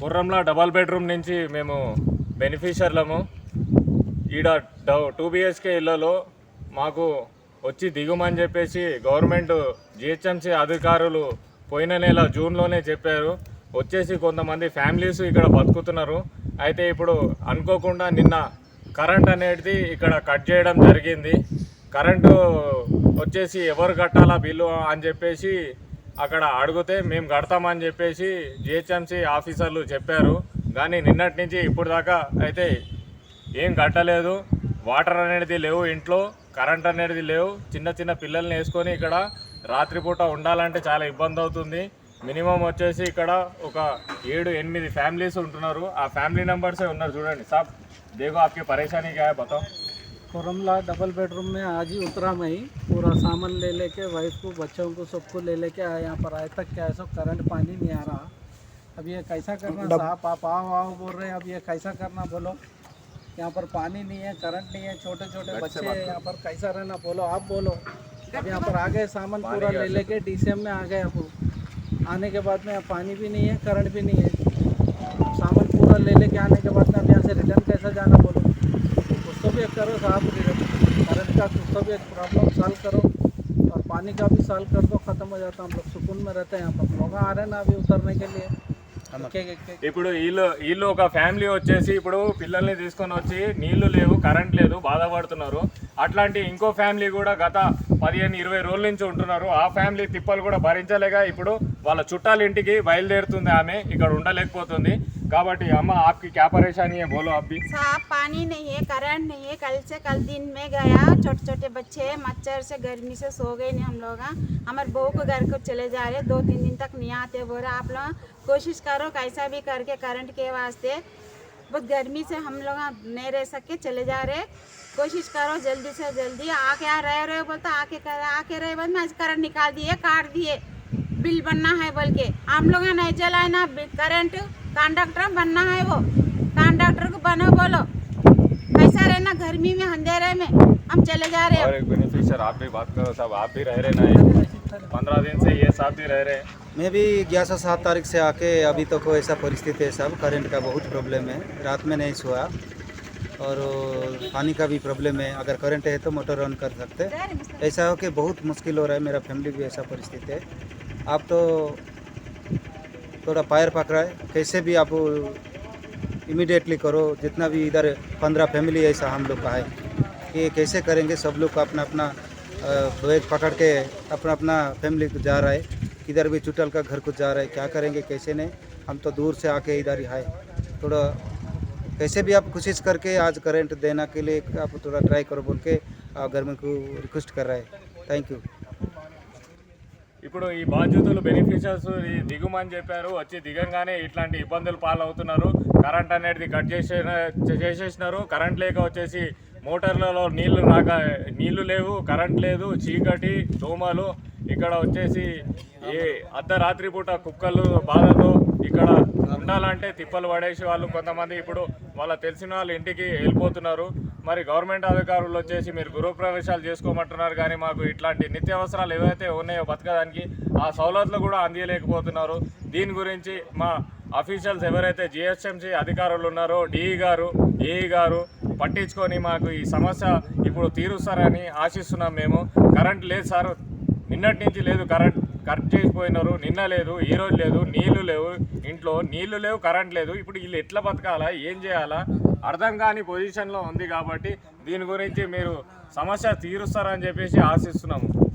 గుర్రంలా double bedroom నుంచి మేము బెనిఫిషియర్లము ఈడ టూ బిహెచ్కే ఇళ్ళలో మాకు వచ్చి దిగుమని చెప్పేసి గవర్నమెంట్ జిహెచ్ఎంసీ అధికారులు పోయిన నెల జూన్లోనే చెప్పారు. వచ్చేసి కొంతమంది ఫ్యామిలీస్ ఇక్కడ బతుకుతున్నారు. అయితే ఇప్పుడు అనుకోకుండా నిన్న కరెంట్ అనేది ఇక్కడ కట్ చేయడం జరిగింది. కరెంటు వచ్చేసి ఎవరు కట్టాలా బిల్లు అని చెప్పేసి అక్కడ అడిగితే మేము కడతామని చెప్పేసి జిహెచ్ఎంసీ ఆఫీసర్లు చెప్పారు. కానీ నిన్నటి నుంచి ఇప్పుడు దాకా అయితే ఏం కట్టలేదు. వాటర్ అనేది లేవు ఇంట్లో కరెంట్ అనేది లేవు. చిన్న చిన్న పిల్లల్ని వేసుకొని ఇక్కడ రాత్రిపూట ఉండాలంటే చాలా ఇబ్బంది అవుతుంది. మినిమం వచ్చేసి ఇక్కడ ఒక ఏడు ఎనిమిది ఫ్యామిలీస్ ఉంటున్నారు. ఆ ఫ్యామిలీ నెంబర్సే ఉన్నారు చూడండి. సార్ దేగో ఆప్కే పరేషానీ క్యా బతాం कोरमला डबल बेडरूम में आज ही उतरा मैं ही। पूरा सामान ले लेके वाइफ को बच्चों को सबको ले लेके आया यहाँ पर। आए तक क्या है सब करंट पानी नहीं आ रहा। अब ये कैसा करना साहब? आप आओ आओ बोल रहे हैं अब ये कैसा करना बोलो। यहाँ पर पानी नहीं है करंट नहीं है छोटे छोटे बच्चे हैं यहाँ पर कैसा रहना बोलो आप बोलो। अब यहाँ पर आ गए सामान पूरा ले लेके डीसीएम में आ गए अब। आने के बाद में पानी भी नहीं है करंट भी नहीं है। सामान पूरा ले लेके आने के बाद में अब यहाँ से रिटर्न करो साहब करंट का कुछ तो भी एक प्रॉब्लम सॉल्व करो और पानी का भी सॉल्व कर दो ख़त्म हो जाता हम लोग सुकून में रहते हैं यहाँ पर लोग आ रहे हैं ना अभी उतरने के लिए के- के- के- ఇప్పుడు వీళ్ళు వీళ్ళు ఒక ఫ్యామిలీ వచ్చేసి ఇప్పుడు పిల్లల్ని తీసుకొని వచ్చి నీళ్లు లేవు కరెంట్ లేదు బాధపడుతున్నారు అట్లాంటి ఇంకో ఫ్యామిలీ కూడా గత పదిహేను ఇరవై రోజుల నుంచి ఉంటున్నారు ఆ ఫ్యామిలీ తిప్పలు కూడా భరించలేక ఇప్పుడు వాళ్ళ చుట్టాల ఇంటికి బయలుదేరుతుంది ఆమె ఇక్కడ ఉండలేకపోతుంది काबटी अम्मा आपकी क्या परेशानी है बोलो आप साफ़ पानी नहीं है करंट नहीं है। कल से कल दिन में गया छोटे छोटे बच्चे, मच्छर से, गर्मी से सो गए नहीं हम लोग। हमारे बहू को घर को चले जा रहे दो तीन दिन तक नहीं आते, बोल रहे आप लोग कोशिश करो, कैसा भी करके करंट के वास्ते। बहुत गर्मी से हम लोग नहीं रह सके, चले जा रहे कोशिश करो, जल्दी से जल्दी। आके आ रहे रहे बोलते, आके कर, आके रहे, बोल, मैं करंट निकाल दिए, काट दिए। बिल बनना है बोल के। हम लोग नहीं चलाए ना करंट कंडक्टर बनना है वो। कंडक्टर को बनो बोलो। कैसा रहना गर्मी में अंधेरे में? हम चले जा रहे हैं। और एक बेनिफिशियर आप भी बात करो साहब आप भी रह रहे ना पंद्रह दिन से ये साहब भी रह रहे हैं। मैं भी ग्यारह से सात तारीख से आके अभी तक तो ऐसा परिस्थिति है सब करंट का बहुत प्रॉब्लम है। रात में नहीं सोया। और पानी का भी प्रॉब्लम है। अगर करंट है तो मोटर ऑन कर सकते ऐसा हो कि बहुत मुश्किल हो रहा है मेरा फैमिली भी ऐसा परिस्थिति है। आप तो थोड़ा पैर पकड़ा है। कैसे भी आप इमिडिएटली करो, जितना भी इधर पंद्रह फैमिली ऐसा हम लोग का है। कि कैसे करेंगे, सब लोग का अपना अपना बैग पकड़ के अपना अपना फैमिली को जा रहा है। किधर भी चुटल का घर को जा रहा है। क्या करेंगे, कैसे नहीं? हम तो दूर से आके इधर ही आए। थोड़ा कैसे भी आप कोशिश करके आज करंट देना के लिए आप थोड़ा ट्राई करो बोल के गवर्नमेंट को रिक्वेस्ट कर रहा है। थैंक यू ఇప్పుడు ఈ బాధ్యతలు బెనిఫిషియర్స్ ఈ దిగుమని చెప్పారు. వచ్చి దిగంగానే ఇట్లాంటి ఇబ్బందులు పాలవుతున్నారు. కరెంట్ అనేది కట్ చేసే చేసేసినారు. కరెంట్ లేక వచ్చేసి మోటార్లలో నీళ్ళు రాక నీళ్ళు లేవు కరెంట్ లేదు చీకటి దోమలు. ఇక్కడ వచ్చేసి ఏ అర్ధరాత్రి పూట కుక్కలు బాధతో ఇక్కడ ఉండాలంటే తిప్పలు పడేసి వాళ్ళు కొంతమంది ఇప్పుడు వాళ్ళ తెలిసిన వాళ్ళ ఇంటికి వెళ్ళిపోతున్నారు. మరి గవర్నమెంట్ అధికారులు వచ్చేసి మీరు గృహప్రవేశాలు చేసుకోమంటున్నారు కానీ మాకు ఇట్లాంటి నిత్యావసరాలు ఏవైతే ఉన్నాయో బతకడానికి ఆ సౌలతులు కూడా అందియలేకపోతున్నారు. దీని గురించి మా అఫీషియల్స్ ఎవరైతే జిహెచ్ఎంసీ అధికారులు ఉన్నారో డిఈ గారు ఏఈ గారు పట్టించుకొని మాకు ఈ సమస్య ఇప్పుడు తీరుస్తారని ఆశిస్తున్నాం మేము. కరెంట్ లేదు సార్. నిన్నటి నుంచి లేదు కరెంట్. కరెక్ట్ చేసిపోయినారు. నిన్న లేదు ఈ రోజు లేదు నీళ్ళు లేవు ఇంట్లో. నీళ్ళు లేవు కరెంట్ లేదు. ఇప్పుడు వీళ్ళు ఎట్లా బతకాలా? ఏం చేయాలా? అర్థం కాని పొజిషన్లో ఉంది కాబట్టి దీని గురించి మీరు సమస్య తీరుస్తారని చెప్పేసి ఆశిస్తున్నాము.